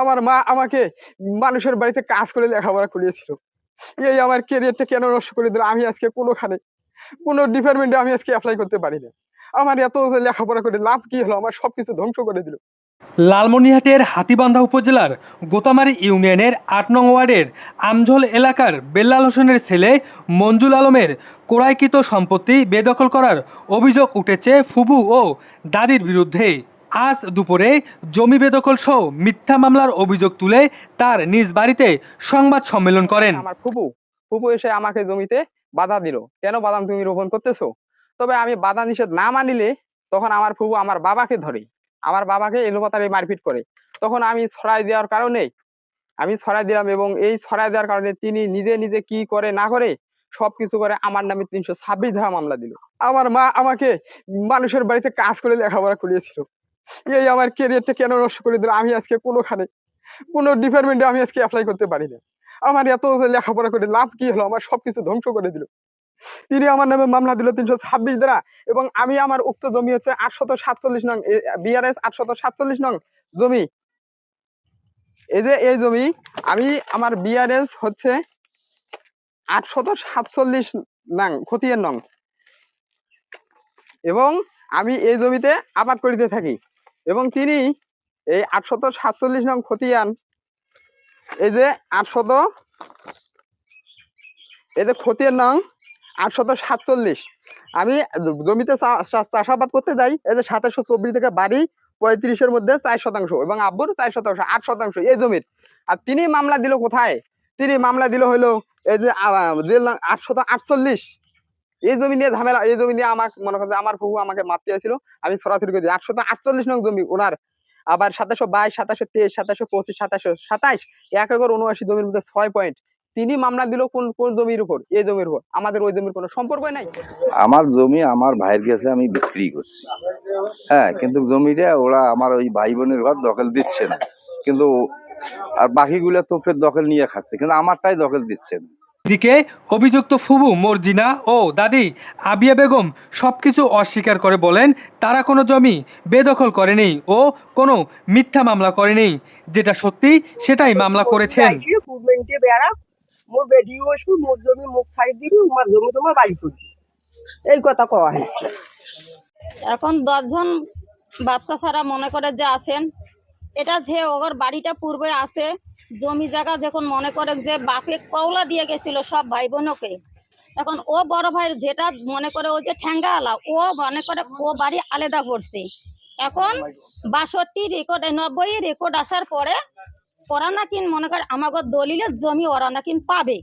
আমার মা আমাকে মানুষের বাড়িতে কাজ করে লেখাপড়া করিয়েছিল। এই আমার কেরিয়ারটা কেন নষ্ট করে দিল? আমি আজকে কোনোখানে, কোনো ডিপার্টমেন্টে আমি আজকে অ্যাপ্লাই করতে পারি না আমার এত লেখাপড়া করে লাভ কি হলো? আমার সবকিছু ধ্বংস করে দিল। লালমনিহাটের হাতিবান্ধা উপজেলার গোতামারি ইউনিয়নের আট নং ওয়ার্ডের আমঝোল এলাকার বেল্লাল হোসেনের ছেলে মঞ্জুল আলমের ক্রয়কৃত সম্পত্তি বেদখল করার অভিযোগ উঠেছে ফুবু ও দাদির বিরুদ্ধে। আজ দুপুরে জমি বেদখল সহ মিথ্যা মামলার অভিযোগ তুলে তার নিজ বাড়িতে সংবাদ সম্মেলন করেন। আমার ফুপু ফুপু এসে আমাকে জমিতে বাধা দিল। কেন বাদাম তুমি রোপণ করতেছো? তবে আমি বাধা নিষেধ না মানিলে তখন আমার ফুপু আমার বাবাকে ধরে, আমার বাবাকে এলোপাতারে মারপিট করে। তখন আমি ছড়াই দেওয়ার কারণে, আমি ছড়াই দিলাম এবং এই ছড়াই দেওয়ার কারণে তিনি নিজে নিজে কি করে না করে সবকিছু করে আমার নামে তিনশো ছাব্বিশ ধারা মামলা দিল। আমার মা আমাকে মানুষের বাড়িতে কাজ করে লেখাপড়া করিয়েছিল। এই আমার কেরিয়ারটা কেন নষ্ট করে দিল? আমি আজকে কোনোখানে, কোনো ডিপার্টমেন্টে আমি আজকে অ্যাপ্লাই করতে পারি না আমার এত লেখাপড়া করে লাভ কি হলো? আমার সবকিছু ধ্বংস করে দিল। তিনি আমার নামে মামলা দিল তিনশো ছাব্বিশ দ্বারা এবং আমি আমার উক্ত জমি হচ্ছে আটশত সাতচল্লিশ নং বিআরএস আটশত সাতচল্লিশ নং জমি। এই যে এই জমি, আমি আমার বিআরএস হচ্ছে আটশত সাতচল্লিশ নং, খতিয়ান নং। এবং আমি এই জমিতে আবাদ করিতে থাকি। এবং তিনি এই আটশত সাতচল্লিশ নং খতিয়ান, এই যে আটশত, এই যে খতিয়ান নং আটশত সাতচল্লিশ। আমি জমিতে চাষাবাদ করতে যাই, এই যে সাতাশশো চব্বিশ থেকে বাড়ি পঁয়ত্রিশের মধ্যে চার শতাংশ এবং আব্বুর চার শতাংশ, আট শতাংশ এই জমির। আর তিনি মামলা দিল কোথায়? তিনি মামলা দিল হইল এই যে যে আটশত আটচল্লিশ। এই জমি নিয়ে ঝামেলা, এই জমি নিয়ে আমার মনে করেন যে আমার প্রভু আমাকে মারতে আসছিল আমি সরাসরি করে দিই। একশো আটচল্লিশ নং জমি ওনার। আবার সাতাশশো বাইশ, সাতাশশো তেইশ, সাতাশশো পঁচিশ, সাতাশশো সাতাইশ, এক একর উনআশি জমির মধ্যে ছয় পয়েন্ট তিনি মামলা দিল কোন কোন জমির উপর? এই জমির উপর। আমাদের ওই জমির কোনো সম্পর্কই নাই। আমার জমি আমার ভাইয়ের কাছে আমি বিক্রি করছি। হ্যাঁ কিন্তু জমিটা ওরা আমার ওই ভাই বোনের ঘর দখল দিচ্ছে না। কিন্তু আর বাকিগুলো তো ফের দখল নিয়ে খাচ্ছে। কিন্তু আমারটাই দখল দিচ্ছে না। এদিকে অভিযুক্ত ফুবু মর্জিনা ও দাদি আবিয়া বেগম সবকিছু অস্বীকার করে বলেন তারা কোনো জমি বেদখল করেনি ও কোনো মিথ্যা মামলা করেনি। যেটা সত্যি সেটাই মামলা করেছেন। বেড়া মোর বেডিও আসবে মোর জমি মুখ সাইড দিবি আমার জমি তোমার বাড়ি করবি। এই কথা কওয়া হয়েছে। এখন দশজন ব্যবসা ছাড়া মনে করে যে আছেন এটা যে ওগর বাড়িটা পূর্বে আছে জমি জায়গা যখন মনে করে যে বাপে কওলা দিয়ে গেছিল সব ভাই বোনকে এখন ও বড় ভাই যেটা মনে করে ও যে ঠ্যাঙ্গা আলা ও মনে করে ও বাড়ি আলাদা করছে। এখন বাষট্টি রেকর্ড নব্বই রেকর্ড আসার পরে ওরা নাকি মনে করে আমাকে দলিলের জমি ওরা নাকি পাবে।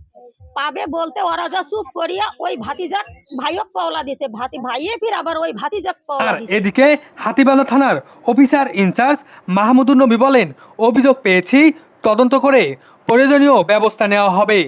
পাবে বলতে ওরা যা চুপ করিয়া ওই ভাতিজাক ভাইও কওলা দিছে ভাতি ভাইয়ে ফির আবার ওই ভাতিজাক কওলা দিছে। এদিকে হাতিবান্ধা থানার অফিসার ইনচার্জ মাহমুদুর নবী বলেন অভিযোগ পেয়েছি তদন্ত করে প্রয়োজনীয় ব্যবস্থা নেওয়া হবে।